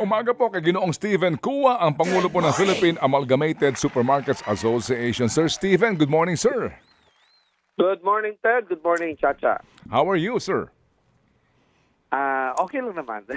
Umaga po kay Ginoong Stephen Kua, ang Pangulo po ng Philippine Amalgamated Supermarkets Association. Sir Stephen, good morning, sir. Good morning, Ted. Good morning, Chacha. How are you, sir? Ah, okay lang naman.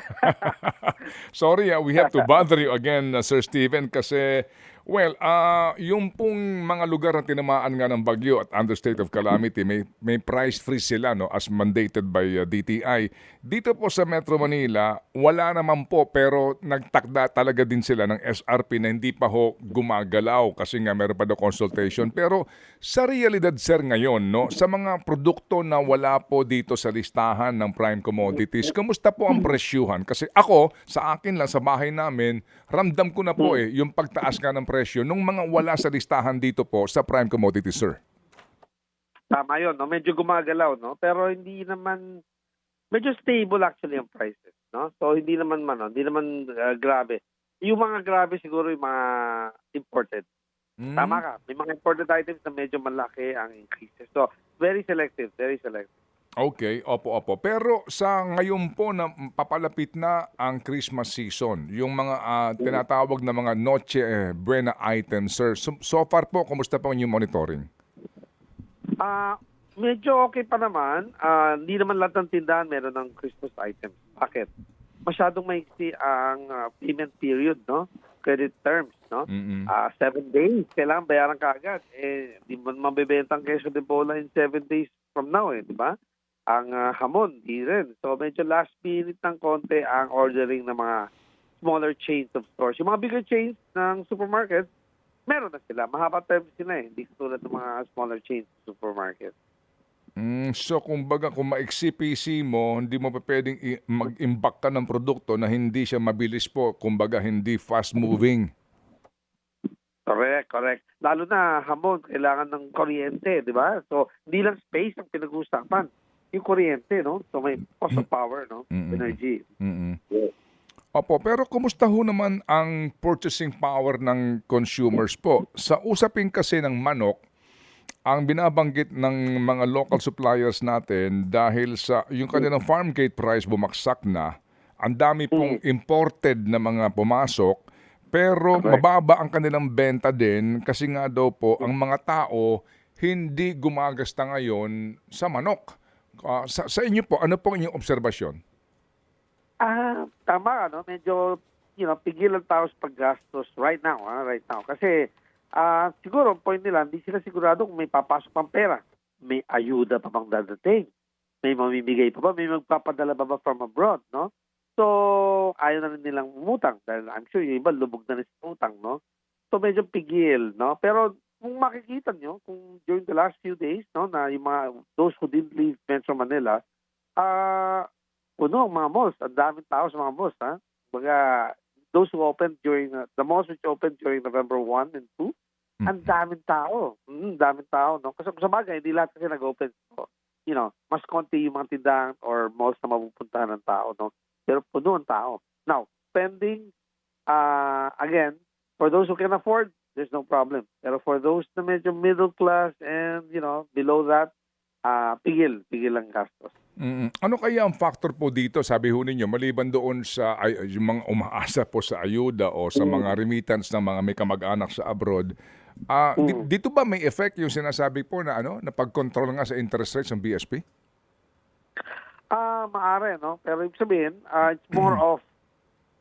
Sorry, ah, we have to bother you again, uh, Sir Stephen, kasi, well, ah, yung pong mga lugar na tinamaan nga ng bagyo at under state of calamity, may, may price freeze sila, no, as mandated by uh, DTI. Dito po sa Metro Manila, wala naman po, pero nagtakda talaga din sila ng SRP na hindi pa ho gumagalaw kasi nga meron pa daw consultation. Pero sa realidad, sir, ngayon, no, sa mga produkto na wala po dito sa listahan ng prime commodities, kumusta po ang presyuhan? Kasi ako, sa akin lang, sa bahay namin, ramdam ko na po eh, yung pagtaas nga ng presyo nung mga wala sa listahan dito po sa prime commodities, sir. Tama yun, no? medyo gumagalaw, no? pero hindi naman, medyo stable actually ang prices. No? So hindi naman man, no? hindi naman ah, grabe. Yung mga grabe siguro yung mga imported. Mm. Tama ka, may mga imported items na medyo malaki ang increases. So very selective, very selective. Okay, opo, opo. Pero sa ngayon po na papalapit na ang Christmas season, yung mga ah, tinatawag na mga Noche eh, Buena items, sir. So, so far po, kumusta po inyong monitoring? Ah, medyo okay pa naman. Ah, hindi naman lahat ng tindahan meron ng Christmas items. Bakit? Masyadong maiksi ang ah, payment period, no? Credit terms, no? Mm-mm. Ah, seven days. Kailangan bayaran ka agad. Eh, di mo mabibenta ang queso de bola in seven days from now, eh, di ba? Ang ah, hamon, di rin. So, medyo last minute ng konti ang ordering ng mga smaller chains of stores. Yung mga bigger chains ng supermarket, meron na sila. Mahaba terms sila eh. Hindi tulad ng mga smaller chains of supermarket. Mm, so kumbaga kung maiksi PC mo, hindi mo pa pwedeng mag-imbak ka ng produkto na hindi siya mabilis po, kumbaga hindi fast moving. Correct, correct. Lalo na hamon, kailangan ng kuryente, di ba? So, hindi lang space ang pinag-uusapan. Yung kuryente, no? So, may cost of power, no? Mm-mm. Energy. Mm-mm. Opo, pero kumusta ho naman ang purchasing power ng consumers po? Sa usapin kasi ng manok, ang binabanggit ng mga local suppliers natin dahil sa yung kanilang farm gate price bumaksak na, ang dami pong imported na mga pumasok, pero mababa ang kanilang benta din kasi nga daw po ang mga tao hindi gumagasta ngayon sa manok. Ah, sa, sa inyo po, ano po ang inyong obserbasyon? Ah, tama, no? Medyo, you know, pigil ang tao sa paggastos right now, ah, right now. Kasi, ah, siguro, point nila, hindi sila sigurado kung may papasok pang pera. May ayuda pa bang dadating? May mamimigay pa ba? May magpapadala pa ba from abroad, no? So, ayaw na rin nilang umutang dahil I'm sure yung iba lubog na rin sa utang, no? So, medyo pigil, no? Pero, kung makikita nyo, kung during the last few days, no, na yung mga, those who didn't leave Metro Manila, ah, puno ang mga malls. Ang daming tao sa mga malls, ha? Baga, those who opened during, uh, the malls which opened during November 1 and 2, ang daming tao. Mm, daming tao, no? Kasi sa bagay, hindi lahat kasi nag-open. So, you know, mas konti yung mga tindahan or malls na mapupuntahan ng tao, no? Pero puno ang tao. Now, spending, uh, again, for those who can afford, there's no problem. Pero for those na medyo middle class and, you know, below that, ah pigil, pigil ang gastos. Mm. Ano kaya ang factor po dito, sabi ho ninyo, maliban doon sa ay, yung mga umaasa po sa ayuda o sa mga remittance ng mga may kamag-anak sa abroad, ah, di- dito ba may effect yung sinasabi po na ano, na pag-control nga sa interest rates ng BSP? Ah, maaari, no? Pero ibig sabihin, ah, it's more of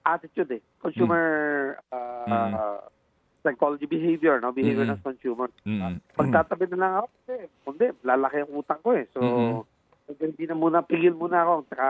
attitude eh. Consumer ah, psychology behavior, no? Behavior Mm. ng consumer. Mm. Pagtatabi na lang ako, eh, kundi, lalaki ang utang ko eh. So, Mm. medyo hindi na muna, pigil muna ako. Saka,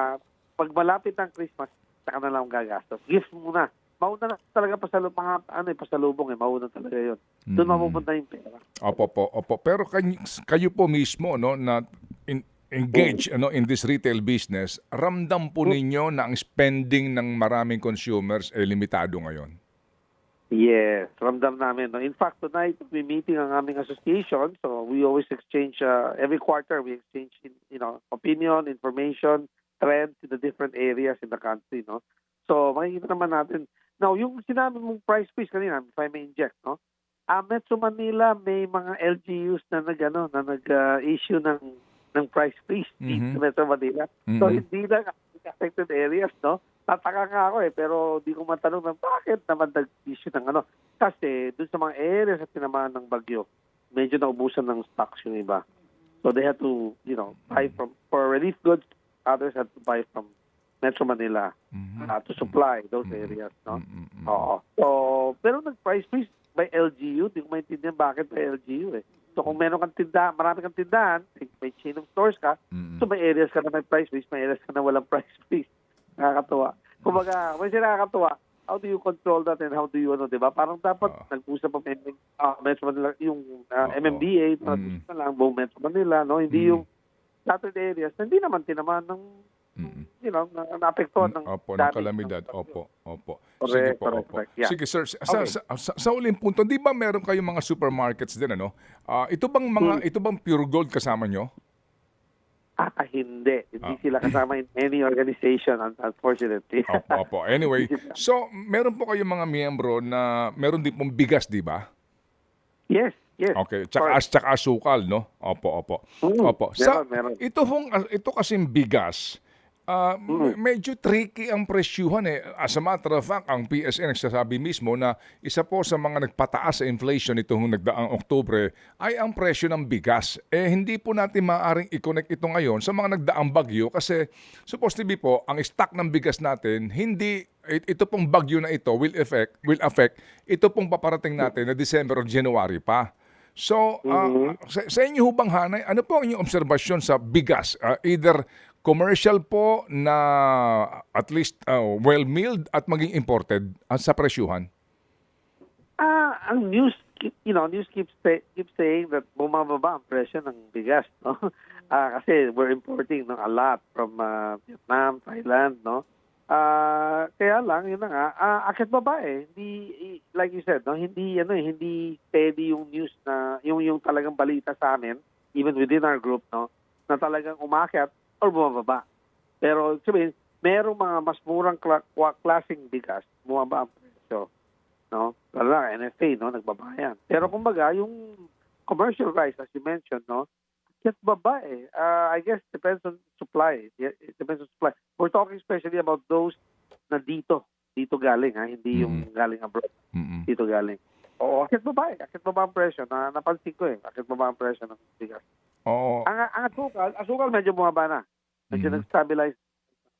pag malapit ang Christmas, saka na lang gagastos. Gift muna. Mauna na talaga pasalubong, mga, ano eh, pasalubong eh. Mauna talaga yun. Doon Mm. mapupunta yung pera. Opo po, opo. Pero kayo, kayo po mismo no na in, engage ano in this retail business, ramdam po ninyo na ang spending ng maraming consumers ay limitado ngayon. Yes, ramdam namin. No? In fact, tonight we meeting ang aming association. So we always exchange uh, every quarter. We exchange, you know, opinion, information, trends in the different areas in the country. No, so makikita naman natin. Now, yung sinabi mong price freeze kanina, if I may inject, no, ah Metro Manila may mga LGUs na nag ano, na nag-issue ng ng price freeze dito Mhm. sa Metro Manila. So Mhm. hindi lang ang affected areas, no? tataka nga ako eh, pero di ko matanong na bakit naman nag-issue ng ano. Kasi dun sa mga areas na tinamaan ng bagyo, medyo naubusan ng stocks yung iba. So they had to, you know, buy from, for relief goods, others had to buy from Metro Manila uh, to supply those areas, no? Mm-mm. Oo. So, pero nag-price freeze by LGU, di ko maintindihan bakit by LGU eh. So kung meron kang tindahan, marami kang tindahan, may chain of stores ka, Mm-mm. so may areas ka na may price freeze, may areas ka na walang price. Kumbaga, siya nakakatuwa, how do you control that and how do you, ano, di ba? Parang dapat Ah. nag-usap ang MM, ah, Metro Manila, yung ah, Oo. MMDA, Mm. na lang buong Metro Manila, no? Hindi Mm. yung scattered areas, hindi naman tinamaan ng, Mm-mm. you know, na, naapektuhan ng Opo, ng kalamidad. ng. Opo, opo. Correct, Sige po, correct, opo. correct. Yeah. Sige sir, sa, Okay. sa, sa, sa uling punto, di ba meron kayong mga supermarkets din ano? Ah, ito bang mga Hmm. ito bang Pure Gold kasama nyo? Ah, hindi. Hindi Ah. sila kasama in any organization, un- unfortunately. Opo, opo. Anyway, so meron po kayong mga miyembro na meron din pong bigas, di ba? yes, yes. Okay, tsaka, Correct. tsaka asukal, no? Opo, opo. Mm, Opo. Sa, meron, meron. ito hong, ito kasing bigas, Mm. medyo tricky ang presyuhan eh. As a matter of fact, ang PSN nagsasabi mismo na isa po sa mga nagpataas sa inflation itong nagdaang Oktubre ay ang presyo ng bigas. Eh, hindi po natin maaaring i-connect ito ngayon sa mga nagdaang bagyo kasi supposed to be po, ang stock ng bigas natin, hindi it- ito pong bagyo na ito will affect will affect ito pong paparating natin na December or January pa. So, ah, sa, sa inyo hubang hanay, ano po ang inyong obserbasyon sa bigas? Ah, either commercial po na at least ah, well-milled at maging imported ah, sa presyuhan? Ah, ang news, keep- you know, news keeps say, keeps saying that bumababa ang presyo ng bigas, no? Ah, kasi we're importing no, a lot from ah, Vietnam, Thailand, no? Ah, kaya lang yun na nga, ah, akit baba eh. Hindi like you said, no, hindi ano eh, hindi steady yung news na yung yung talagang balita sa amin, even within our group, no, na talagang umakyat or bumababa. Pero sabihin, merong mga mas murang kla- klaseng bigas, bumaba ang presyo no? Lalo na NFA, no? Nagbabayan. Pero kumbaga, yung commercial rice, as you mentioned, no? Just baba eh. Uh, I guess depends on supply. It depends on supply. We're talking especially about those na dito. Dito galing, ha? Hindi yung galing abroad. Mm-mm. Dito galing. Oo, akit baba eh. Akit baba ang presyo. Na, napansin ko eh. Akit baba ang presyo ng bigas. Oo. Ang, ang asukal, asukal medyo bumaba na. Medyo Mhm. nag-stabilize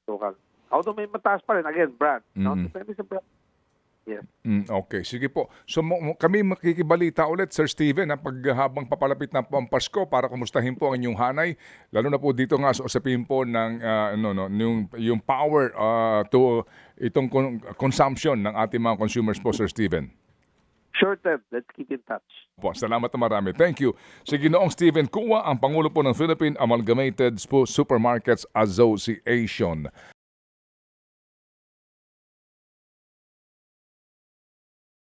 asukal. Although may mataas pa rin. Again, brand. No? Mhm. Depende sa brand. Yes. Mm, okay, sige po. So kami makikibalita ulit, Sir Steven, ha, pag habang papalapit na po ang Pasko para kumustahin po ang inyong hanay, lalo na po dito nga sa usapin po ng ah, ano, no, yung, yung power ah, to itong con- consumption ng ating mga consumers po, Sir Steven. Sure, Ted. Let's keep in touch. Po, salamat na marami. Thank you. Si Ginoong Steven Kuwa, ang Pangulo po ng Philippine Amalgamated Supermarkets Association.